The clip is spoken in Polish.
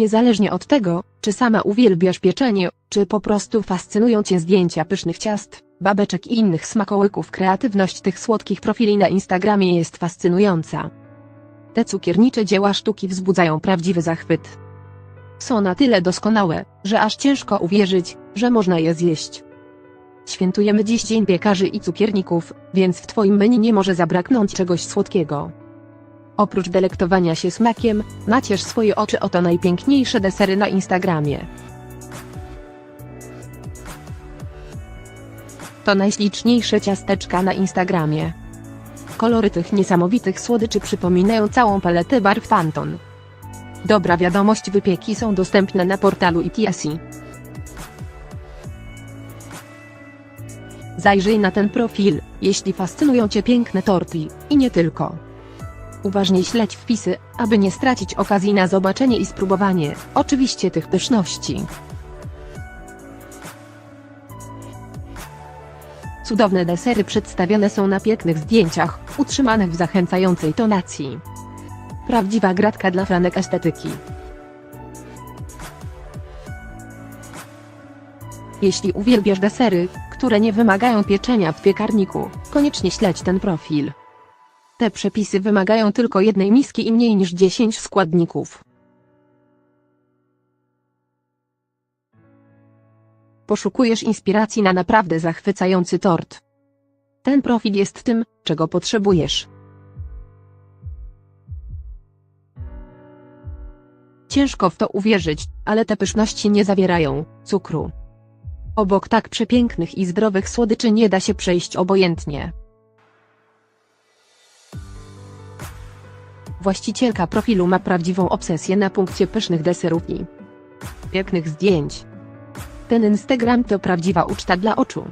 Niezależnie od tego, czy sama uwielbiasz pieczenie, czy po prostu fascynują cię zdjęcia pysznych ciast, babeczek i innych smakołyków, kreatywność tych słodkich profili na Instagramie jest fascynująca. Te cukiernicze dzieła sztuki wzbudzają prawdziwy zachwyt. Są na tyle doskonałe, że aż ciężko uwierzyć, że można je zjeść. Świętujemy dziś Dzień Piekarzy i Cukierników, więc w Twoim menu nie może zabraknąć czegoś słodkiego. Oprócz delektowania się smakiem, naciesz swoje oczy oto najpiękniejsze desery na Instagramie. To najśliczniejsze ciasteczka na Instagramie. Kolory tych niesamowitych słodyczy przypominają całą paletę barw Pantone. Dobra wiadomość wypieki są dostępne na portalu ETSI. Zajrzyj na ten profil, jeśli fascynują Cię piękne torty, i nie tylko. Uważnie śledź wpisy, aby nie stracić okazji na zobaczenie i spróbowanie, oczywiście tych pyszności. Cudowne desery przedstawione są na pięknych zdjęciach, utrzymanych w zachęcającej tonacji. Prawdziwa gratka dla franek estetyki. Jeśli uwielbiasz desery, które nie wymagają pieczenia w piekarniku, koniecznie śledź ten profil. Te przepisy wymagają tylko jednej miski i mniej niż 10 składników. Poszukujesz inspiracji na naprawdę zachwycający tort. Ten profil jest tym, czego potrzebujesz. Ciężko w to uwierzyć, ale te pyszności nie zawierają cukru. Obok tak przepięknych i zdrowych słodyczy nie da się przejść obojętnie. Właścicielka profilu ma prawdziwą obsesję na punkcie pysznych deserów i pięknych zdjęć. Ten Instagram to prawdziwa uczta dla oczu.